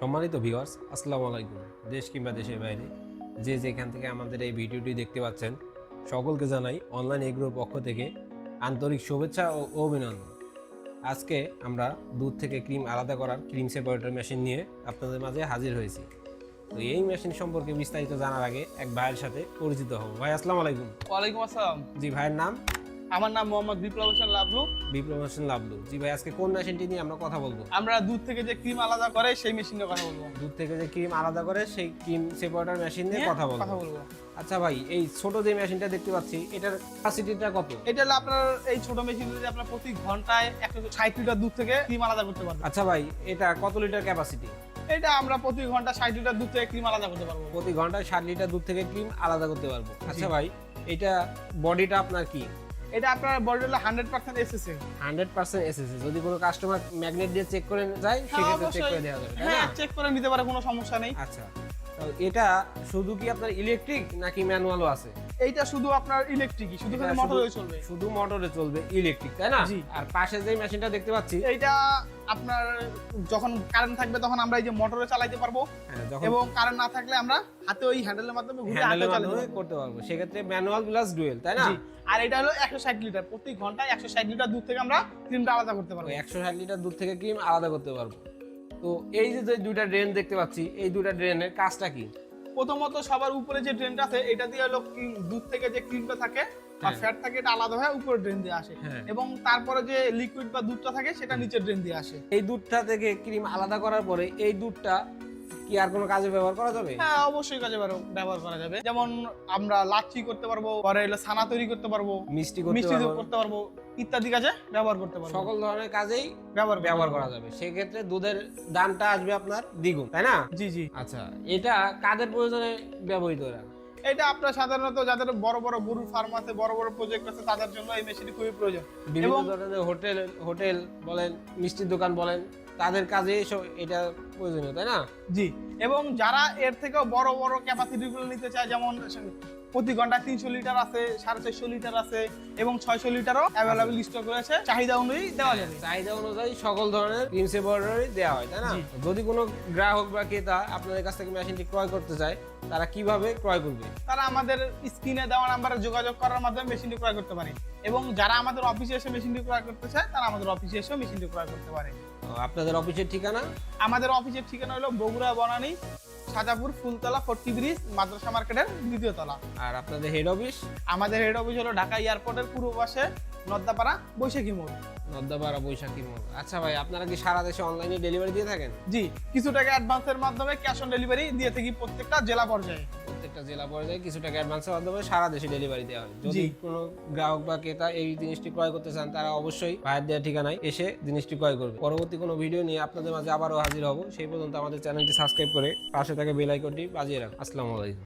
সম্মানিত ভিউয়ার্স আসসালামু আলাইকুম। দেশ কিংবা দেশের বাইরে যে যেখান থেকে আমাদের এই ভিডিওটি দেখতে পাচ্ছেন সকলকে জানাই অনলাইন এগ্রোর পক্ষ থেকে আন্তরিক শুভেচ্ছা ও অভিনন্দন। আজকে আমরা দুধ থেকে ক্রিম আলাদা করার ক্রিম সেপারেটর মেশিন নিয়ে আপনাদের মাঝে হাজির হয়েছি। তো এই মেশিন সম্পর্কে বিস্তারিত জানার আগে এক ভাইয়ের সাথে পরিচিত হব। ভাই আসসালামু আলাইকুম। ওয়ালাইকুম আসসালাম। জি ভাইয়ের নাম? আমার নাম মোহাম্মদ বিপ্লব হোসেন লাভলু বিপ্লব হোসেন লাভলু জি ভাই আজকে কোন মেশিনটি নিয়ে আমরা কথা বলব? আমরা দুধ থেকে যে ক্রিম আলাদা করে সেই মেশিন নিয়ে কথা বলব। দুধ থেকে যে ক্রিম আলাদা করে সেই ক্রিম সেপারেটর মেশিন নিয়ে কথা বলব। কথা বলব। আচ্ছা ভাই এই ছোট যে মেশিনটা দেখতে পাচ্ছি এটার ক্যাপাসিটিটা কত? এটা হলো আপনার এই ছোট মেশিন দিয়ে আপনার প্রতি ঘন্টায় একশো ষাট লিটার দুধ থেকে ক্রিম আলাদা করতে পারব আচ্ছা ভাই এটা কত লিটার ক্যাপাসিটি এটা আমরা প্রতি ঘণ্টা ষাট লিটার দুধ থেকে ক্রিম আলাদা করতে পারব। প্রতি ঘন্টায় ষাট লিটার দুধ থেকে ক্রিম আলাদা করতে পারব। আচ্ছা ভাই এটা বডিটা আপনার কি? এটা আপনার বডি হলো hundred percent SSA hundred percent SSC যদি কোনো কাস্টমার ম্যাগনেট দিয়ে চেক করে যায় সেক্ষেত্রে চেক করে দেওয়া যাবে হ্যাঁ চেক করে নিতে পারে কোনো সমস্যা নেই। আচ্ছা। এটা শুধু কি আপনার ইলেকট্রিক নাকি ম্যানুয়ালও আছে? এইটা শুধু আপনার ইলেকট্রিকই শুধু খালি মোটরে চলবে। শুধু মোটরে চলবে ইলেকট্রিক তাই না? আর পাশে যে মেশিনটা দেখতে পাচ্ছি এইটা আপনার যখন কারেন্ট থাকবে তখন আমরা এই যে মোটরে চালাইতে পারব। হ্যাঁ, এবং কারেন্ট না থাকলে আমরা হাতে ওই হ্যান্ডেলের মাধ্যমে ঘুরে হাতে চালাতে করতে পারব। সেক্ষেত্রে ম্যানুয়াল প্লাস ডুয়েল তাই না? আর এটা হলো একশো ষাট লিটার প্রতি ঘন্টায় একশো ষাট লিটার দুধ থেকে আমরা ক্রিমটা আলাদা করতে পারব। একশো ষাট লিটার দুধ থেকে ক্রিম আলাদা করতে পারব। তো এই যে দুইটা ড্রেন দেখতে পাচ্ছি এই দুইটা ড্রেনের কাজটা কি প্রথমত সবার উপরে যে ড্রেনটা আছে এটা দিয়ে হলো দুধ থেকে যে ক্রিমটা থাকে হ্যাঁ। ফ্যাট থাকে এটা আলাদা হয়ে উপরে ড্রেন দিয়ে আসে হ্যাঁ। এবং তারপরে যে লিকুইড বা দুধটা থাকে সেটা নিচের ড্রেন দিয়ে আসে এই দুধটা থেকে ক্রিম আলাদা করার পরে এই দুধটা কি আর কোনো কাজে ব্যবহার করা যাবে? হ্যাঁ অবশ্যই কাজে ব্যবহার- করা যাবে। যেমন আমরা লাচ্ছি করতে পারব পরে হলো ছানা তৈরি করতে পারব মিষ্টি করতে মিষ্টি করতে পারব ইত্যাদি কাজে ব্যবহার করতে পারব। সকল ধরনের কাজেই ব্যবহার ব্যবহার করা যাবে। সেক্ষেত্রে দুধের দামটা আসবে আপনার দ্বিগুণ তাই না? জি জি। আচ্ছা এটা কাদের প্রয়োজনে ব্যবহৃত এরা এটা আপনার সাধারণত যাদের বড় বড় গরুর ফার্ম আছে বড় বড় প্রজেক্ট আছে তাদের জন্য এই মেশিনটি খুবই প্রয়োজন। বিভিন্ন ধরনের হোটেল হোটেল বলেন মিষ্টির দোকান বলেন তাদের কাজে এসব এটা প্রয়োজনীয় তাই না? জি এবং যারা এর থেকেও বড় বড় ক্যাপাসিটি গুলো নিতে চায় যেমন প্রতি ঘন্টায় তিনশো লিটার আছে সাড়ে চারশো লিটার আছে এবং ছয়শো লিটারও অ্যাভেলেবেল স্টক রয়েছে। চাহিদা অনুযায়ী দেওয়া যায় চাহিদা অনুযায়ী সকল ধরনের ক্রিম সেপারেটরই দেওয়া হয় তাই না? যদি কোনো গ্রাহক বা ক্রেতা আপনাদের কাছ থেকে মেশিনটি ক্রয় করতে চায় তারা কীভাবে ক্রয় করবে? তারা আমাদের স্ক্রিনে দেওয়া নাম্বারে যোগাযোগ করার মাধ্যমে মেশিনটি ক্রয় করতে পারে। এবং যারা আমাদের অফিসে এসে মেশিনটি ক্রয় করতে চায় তারা আমাদের অফিসে এসে মেশিনটি ক্রয় করতে পারে। আপনাদের অফিসের ঠিকানা? আমাদের অফিসের ঠিকানা হলো বগুড়া বনানী সাজাপুর ফুলতলা ফোর্টি ব্রিজ মাদ্রাসা মার্কেটের দ্বিতীয় তলা। আর আপনাদের হেড অফিস আমাদের হেড অফিস হলো ঢাকা এয়ারপোর্টের পূর্ব পাশে নদ্দাপাড়া বৈশাখী মোড়। নদ্দাপাড়া বৈশাখীর মোড়। আচ্ছা ভাই আপনারা কি সারা দেশে অনলাইনে ডেলিভারি দিয়ে থাকেন? জি কিছু টাকা অ্যাডভান্সের মাধ্যমে ক্যাশ অন ডেলিভারি দিয়ে থাকি প্রত্যেকটা জেলা পর্যায়ে। প্রত্যেকটা জেলা পর্যায়ে কিছু টাকা অ্যাডভান্সের মাধ্যমে সারা দেশে ডেলিভারি দেওয়া হয়। যদি কোনো গ্রাহক বা ক্রেতা এই জিনিসটি ক্রয় করতে চান তারা অবশ্যই ভাইয়ের দেওয়া ঠিকানায় এসে জিনিসটি ক্রয় করবে। পরবর্তী কোনো ভিডিও নিয়ে আপনাদের মাঝে আবারও হাজির হব। সেই পর্যন্ত আমাদের চ্যানেলটি সাবস্ক্রাইব করে পাশে থাকা বেল আইকনটি বাজিয়ে রাখুন। আসসালামু আলাইকুম।